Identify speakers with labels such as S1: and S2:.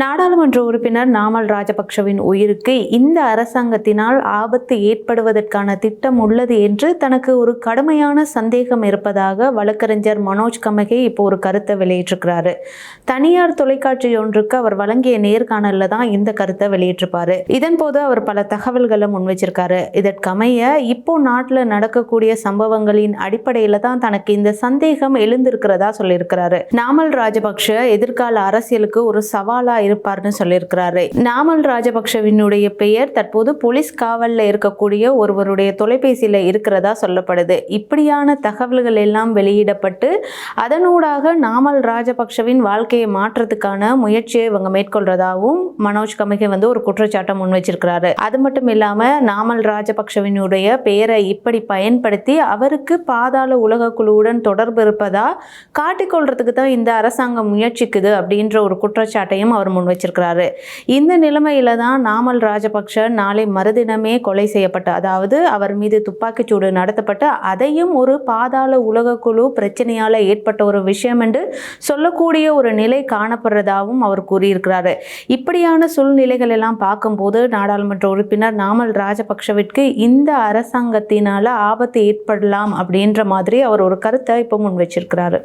S1: நாடாளுமன்ற உறுப்பினர் நாமல் ராஜபக்ஷவின் உயிருக்கு இந்த அரசாங்கத்தினால் ஆபத்து ஏற்படுவதற்கான திட்டம் உள்ளது என்று தனக்கு ஒரு கடுமையான சந்தேகம் இருப்பதாக வழக்கறிஞர் மனோஜ் கமகே இப்போ ஒரு கருத்தை வெளியிட்டிருக்கிறாரு. தனியார் தொலைக்காட்சி ஒன்றுக்கு அவர் வழங்கிய நேர்காணலில் தான் இந்த கருத்தை வெளியிட்டிருப்பாரு. இதன் போது அவர் பல தகவல்களை முன் வச்சிருக்காரு. இதற்கமைய இப்போ நாட்டில் நடக்கக்கூடிய சம்பவங்களின் அடிப்படையில தான் தனக்கு இந்த சந்தேகம் எழுந்திருக்கிறதா சொல்லியிருக்கிறாரு. நாமல் ராஜபக்ஷ எதிர்கால அரசியலுக்கு ஒரு சவாலா இருப்பார்னு சொல்லியிருக்கிறாரு. நாமல் ராஜபக்ஷவினுடைய பெயர் தற்போது போலீஸ் காவலில் இருக்கக்கூடிய ஒருவருடைய தொலைபேசியில் இருக்கிறதா சொல்லப்படுது. இப்படியான தகவல்கள் எல்லாம் வெளியிடப்பட்டு அதனூடாக நாமல் ராஜபக்ஷவின் வாழ்க்கையை மாற்றத்துக்கான முயற்சியை இவங்க மேற்கொள்றதாகவும் மனோஜ் கமிகை வந்து ஒரு குற்றச்சாட்டை முன் வச்சிருக்கிறாரு. அது மட்டும் இல்லாம நாமல் ராஜபக்ஷவினுடைய பெயரை இப்படி பயன்படுத்தி அவருக்கு பாதாள உலக குழுவுடன் தொடர்பு இருப்பதா காட்டிக்கொள்றதுக்கு தான் இந்த அரசாங்கம் முயற்சிக்குது அப்படின்ற ஒரு குற்றச்சாட்டையும் அவர் முன் வச்சிருக்கிறாரு. இந்த நிலைமையில தான் நாமல் ராஜபக்ஷ நாளை மறுதினமே கொலை செய்யப்பட்ட அதாவது அவர் மீது துப்பாக்கிச்சூடு நடத்தப்பட்டு அதையும் ஒரு பாதாள உலக குழு பிரச்சனையால் ஏற்பட்ட ஒரு விஷயம் என்று சொல்லக்கூடிய ஒரு நிலை காணப்படுறதாகவும் அவர் கூறியிருக்கிறாரு. இப்படியான சூழ்நிலைகள் எல்லாம் பார்க்கும்போது நாடாளுமன்ற உறுப்பினர் நாமல் ராஜபக்ஷவிற்கு இந்த அரசாங்கத்தினால ஆபத்து ஏற்படலாம் அப்படின்ற மாதிரி அவர் ஒரு கருத்தை இப்போ முன் வச்சிருக்கிறாரு.